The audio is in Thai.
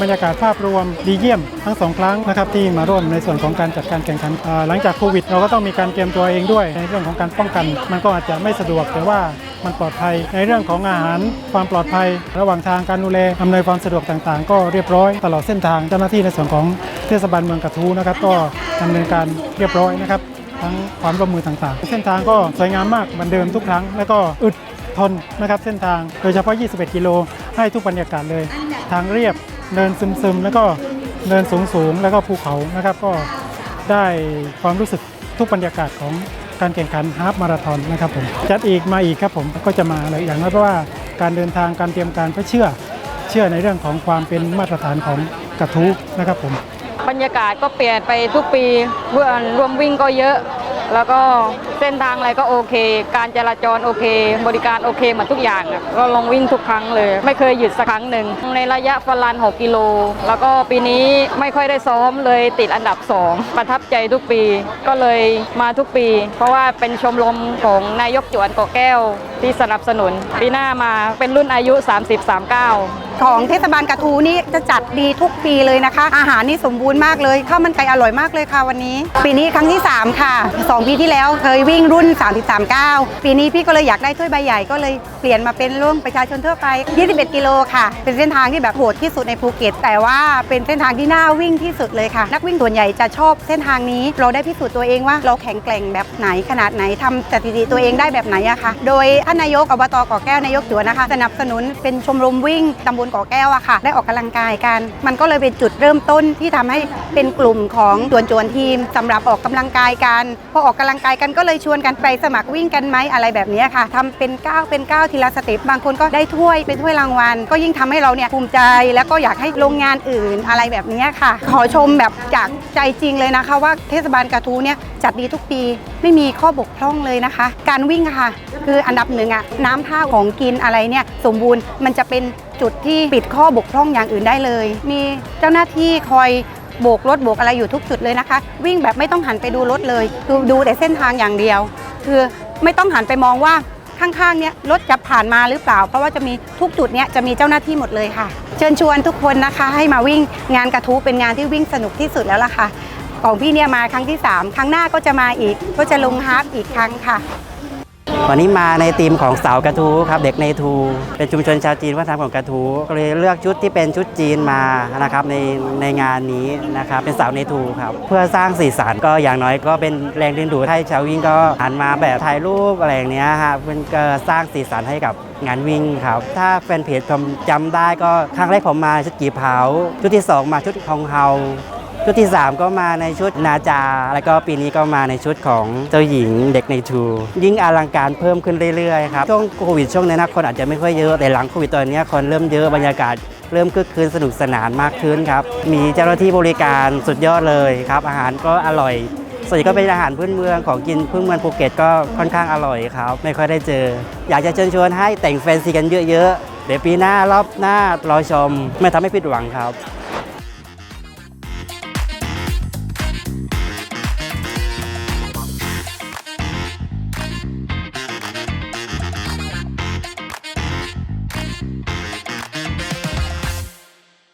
บรรยากาศภาพรวมดีเยี่ยมทั้งสองครั้งนะครับที่มาร่วมในส่วนของการจัดการแข่งขันหลังจากโควิด เราก็ต้องมีการเตรียมตัวเองด้วย ในเรื่องของการป้องกัน มันก็อาจจะไม่สะดวกแต่ว่ามันปลอดภัย ในเรื่องของอาหารความปลอดภัย ระหว่างทางการดูแลอำนวยความสะดวกต่างๆ ก็เรียบร้อยตลอดเส้นทางเจ้าหน้าที่ในส่วนของเทศบาลเมืองกระทู้นะครับก็ดำเนินการเรียบร้อยนะครับทั้งความร่วมมือต่างๆ เส้นทางก็สวยงามมากเหมือนเดิมทุกครั้ง แล้วก็อึดทนนะครับเส้นทางโดยเฉพาะ 21 กิโลให้ทุกบรรยากาศเลย ทางเรียบ เนินซึมๆ แล้วก็เนินสูงๆ แล้วก็ภูเขานะครับ ก็ได้ความรู้สึกทุกบรรยากาศของการแข่งขันฮาฟมาราธอนนะครับผมจัดอีกมาอีกครับผมก็จะมาเลยอย่างน้อยเพราะว่าการเดินทางการเตรียมการเพื่อเชื่อเชื่อในเรื่องของความเป็นมาตรฐานของกระทู้นะครับผมบรรยากาศก็เปลี่ยนไปทุกปีเพื่อนร่วมวิ่งก็เยอะ แล้วก็ เส้นทางอะไรก็โอเค การจราจรโอเค บริการโอเคหมดทุกอย่างอะก็ลงวิ่งทุกครั้งเลย ไม่เคยหยุดสักครั้งหนึ่งในระยะฟลัน 6 กิโล แล้วก็ปีนี้ไม่ค่อยได้ซ้อมเลยติดอันดับ 2 ประทับใจทุกปีก็เลยมาทุกปี เพราะว่าเป็นชมรมของนายกจวนเกาะแก้วที่สนับสนุน ปีหน้ามาเป็นรุ่นอายุ 30-39ของเทศบาลกระทูนี่จะจัดดีทุกปีเลยนะคะ อาหารนี่สมบูรณ์มากเลยข้าวมันไก่อร่อยมากเลยค่ะวันนี้ ปีนี้ครั้งที่ 3 ค่ะ 2 ปีที่แล้วเคยวิ่งรุ่น 339 ปีนี้พี่ก็เลยอยากได้ถ้วยใบใหญ่ก็เลยเปลี่ยนมาเป็นรุ่นประชาชนทั่วไป 21 กิโลค่ะ เป็นเส้นทางที่แบบโหดที่สุดในภูเก็ต แต่ว่าเป็นเส้นทางที่น่าวิ่งที่สุดเลยค่ะ นักวิ่งส่วนใหญ่จะชอบเส้นทางนี้ เราได้พิสูจน์ตัวเองว่าเราแข็งแกร่งแบบไหนขนาดไหนทำสถิติตัวเองได้แบบไหนอะคะโดยท่านนายกอบตเกาะแก้วนายกจวนนะคะ สนับสนุนเป็นชมรมวิ่งตำบลเกาะแก้วอะค่ะ ได้ออกกำลังกายกัน มันก็เลยเป็นจุดเริ่มต้นที่ทำให้เป็นกลุ่มของจวนจวนทีมสำหรับออกกำลังกายกันพอออกกำลังกายกันก็เลยชวนกันไปสมัครวิ่งกันไหมอะไรแบบนี้ค่ะทำเป็นก้าวเป็นก้าวทีละสเต็ปบางคนก็ได้ถ้วยเป็นถ้วยรางวัล ก็ยิ่งทำให้เราเนี่ยภูมิใจแล้วก็อยากให้โรงงานอื่นอะไรแบบนี้ค่ะ ขอชมแบบจากใจจริงเลยนะคะ ว่าเทศบาลกระทู้เนี่ยจัดดีทุกปีไม่มีข้อบกพร่องเลยนะคะ การวิ่งค่ะ คืออันดับหนึ่งอะน้ำท่าของกินอะไรเนี่ยสมบูรณ์มันจะเป็นจุดที่ปิดข้อบกพร่องอย่างอื่นได้เลย มีเจ้าหน้าที่คอย โบกรถโบกอะไรอยู่ทุกจุดเลยนะคะ วิ่งแบบไม่ต้องหันไปดูรถเลยคือดูแต่เส้นทางอย่างเดียว คือไม่ต้องหันไปมองว่าข้างๆเนี้ยรถจะผ่านมาหรือเปล่า เพราะว่าจะมีทุกจุดเนี้ยจะมีเจ้าหน้าที่หมดเลยค่ะ เชิญชวนทุกคนนะคะให้มาวิ่งงานกระทู้เป็นงานที่วิ่งสนุกที่สุดแล้วล่ะค่ะของพี่เนี่ยมาครั้งที่ 3 ครั้งหน้าก็จะมาอีก ก็จะลงฮาร์ปอีกครั้งค่ะ วันนี้มาในธีมของสาวกระทูครับเด็กในทู เป็นชุมชนชาวจีนวัฒนธรรมของกระทูก็เลยเลือกชุดที่เป็นชุดจีนมานะครับในในงานนี้นะครับเป็นสาวในทูครับเพื่อสร้างสีสันก็อย่างน้อยก็เป็นแรงดึงดูดให้ชาววิ่งก็หันมาแบบถ่ายรูปอะไรอย่างเนี้ยฮะเป็นก็สร้างสีสันให้กับงานวิ่งครับ ถ้าแฟนเพจผมจำได้ก็ครั้งแรกผมมาชุดกีเผา ชุดที่สองมาชุดฮองเฮา ชุดที่ 3 ก็มาในชุดนาจา แล้วก็ปีนี้ก็มาในชุดของเจ้าหญิงเด็กในทู ยิ่งอลังการเพิ่มขึ้นเรื่อยๆครับ ช่วงโควิดช่วงนี้นะคนอาจจะไม่ค่อยเยอะแต่หลังโควิดตอนนี้คนเริ่มเยอะบรรยากาศเริ่มคึกคืนสนุกสนานมากขึ้นครับ มีเจ้าหน้าที่บริการสุดยอดเลยครับ อาหารก็อร่อยส่วนใหญ่ก็เป็นอาหารพื้นเมืองของกินพื้นเมืองภูเก็ตก็ค่อนข้างอร่อยครับ ไม่ค่อยได้เจอ อยากจะเชิญชวนให้แต่งแฟนซีกันเยอะๆเดี๋ยวปีหน้ารอบหน้ารอชม ไม่ทำให้ผิดหวังครับ